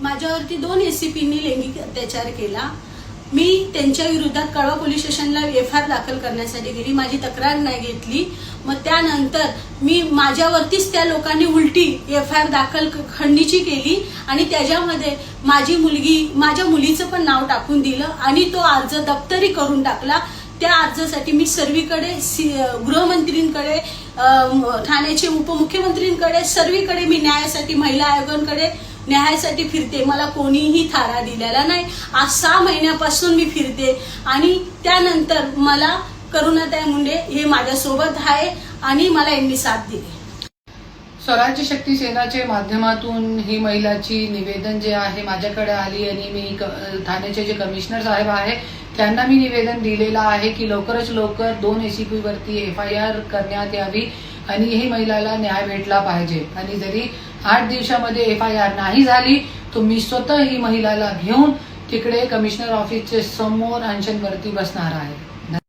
माझ्यावरती दोन एसीपींनी लैंगिक अत्याचार केला. मी त्यांच्या विरोधात कळवा पोलीस स्टेशनला एफ आर दाखल करण्यासाठी गेली. माझी तक्रार नाही घेतली. मग त्यानंतर मी माझ्यावरतीच त्या लोकांनी उलटी एफ आय आर दाखल खंडणीची खंडीची केली आणि त्याच्यामध्ये माझी मुलगी माझ्या मुलीचं पण नाव टाकून दिलं आणि तो अर्ज दप्तरी करून टाकला. त्या अर्जासाठी मी सर्वीकडे सी- गृहमंत्रींकडे ठाण्याचे उपमुख्यमंत्रींकडे सर्वीकडे मी न्यायासाठी महिला आयोगांकडे न्यायासाठी फिरते. मला कोणीही थारा दिलेला नाही. आज सहा महिन्यापासून मी फिरते. आणि त्यानंतर मला करुणाताई मुंडे हे माझ्यासोबत आहे आणि मला यांनी साथ दिली. स्वराज्य शक्ती सेनाच्या माध्यमातून ही महिलाची निवेदन जे आहे माझ्याकडे आली आणि मी ठाण्याचे जे कमिशनर साहेब आहे त्यांना मी निवेदन दिलेलं आहे की लवकरच लवकर दोन एसीपी वरती एफ आय आर करण्यात यावी आणि ही महिलाला न्याय भेटला पाहिजे. आणि जरी आठ दिवसामध्ये एफ आय आर नाही झाली तुम्ही स्वतः ही महिलाला घेऊन तिकडे कमिशनर ऑफिसचे समोर अनशनवरती बसणार आहे.